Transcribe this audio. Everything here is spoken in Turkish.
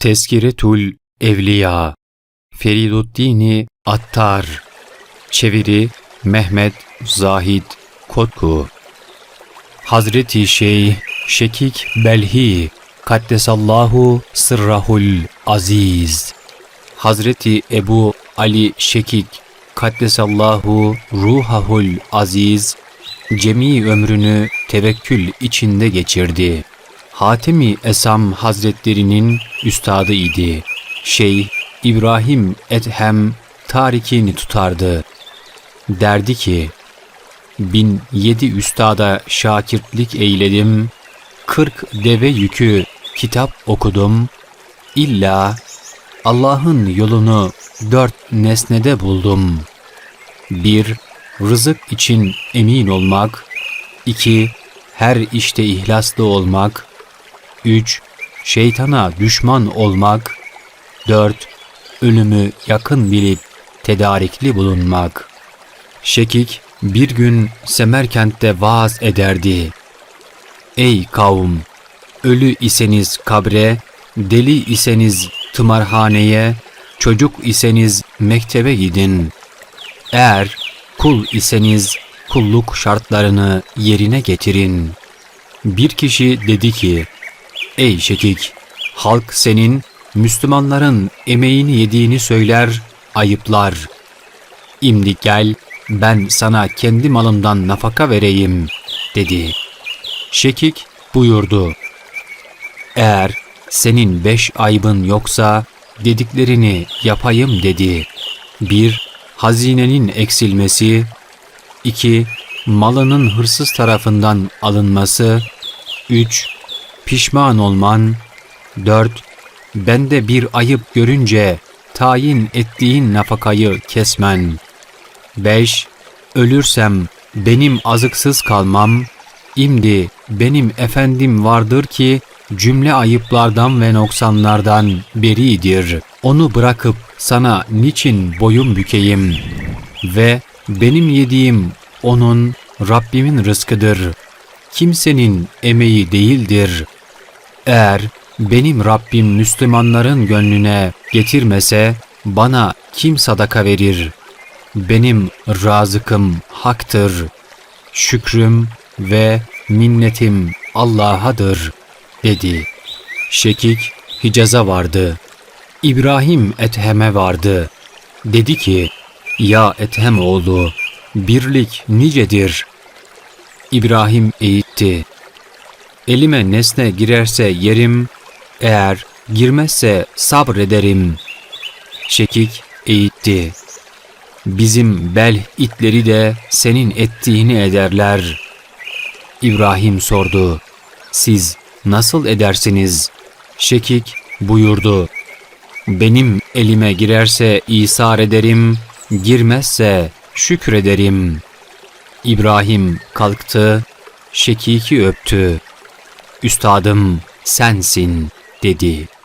Teskiretül Evliya Feriduddini Attar Çeviri Mehmet Zahid Kotku Hazreti Şeyh Şekik Belhi Kaddesallahu Sırrahul Aziz Hazreti Ebu Ali Şekik Kaddesallahu Ruhahul Aziz cemi ömrünü tevekkül içinde geçirdi. Hatemi Esam Hazretlerinin üstadı idi. Şeyh İbrahim Ethem tarikini tutardı. Derdi ki, bin yedi üstada şakirtlik eyledim, kırk deve yükü kitap okudum, illa Allah'ın yolunu dört nesnede buldum. Bir, rızık için emin olmak. iki Her işte ihlaslı olmak. 3. Şeytana düşman olmak. 4. Ölümü yakın bilip tedarikli bulunmak. Şekik bir gün Semerkent'te vaaz ederdi. Ey kavm! Ölü iseniz kabre, deli iseniz tımarhaneye, çocuk iseniz mektebe gidin. Eğer kul iseniz kulluk şartlarını yerine getirin. Bir kişi dedi ki, Ey Şekik! Halk senin Müslümanların emeğini yediğini söyler, ayıplar. İmdi gel, ben sana kendi malımdan nafaka vereyim, dedi. Şekik buyurdu. Eğer senin beş aybın yoksa dediklerini yapayım dedi. Bir, hazinenin eksilmesi. iki, malının hırsız tarafından alınması. üç, pişman olman. dört, bende bir ayıp görünce tayin ettiğin nafakayı kesmen. 5. Ölürsem benim azıksız kalmam, imdi benim efendim vardır ki cümle ayıplardan ve noksanlardan beridir. Onu bırakıp sana niçin boyun bükeyim? Ve benim yediğim onun Rabbimin rızkıdır. Kimsenin emeği değildir. Eğer benim Rabbim Müslümanların gönlüne getirmese bana kim sadaka verir? Benim razıkım haktır. Şükrüm ve minnetim Allah'adır dedi. Şekik Hicaz'a vardı. İbrahim Ethem'e vardı. Dedi ki, Ya Ethem oğlu, birlik nicedir. İbrahim eğitti. Elime nesne girerse yerim, eğer girmezse sabrederim. Şekik eğitti. Bizim bel itleri de senin ettiğini ederler. İbrahim sordu. Siz nasıl edersiniz? Şekik buyurdu. Benim elime girerse isar ederim, girmezse şükrederim. İbrahim kalktı, Şekik'i öptü. Üstadım sensin dedi.''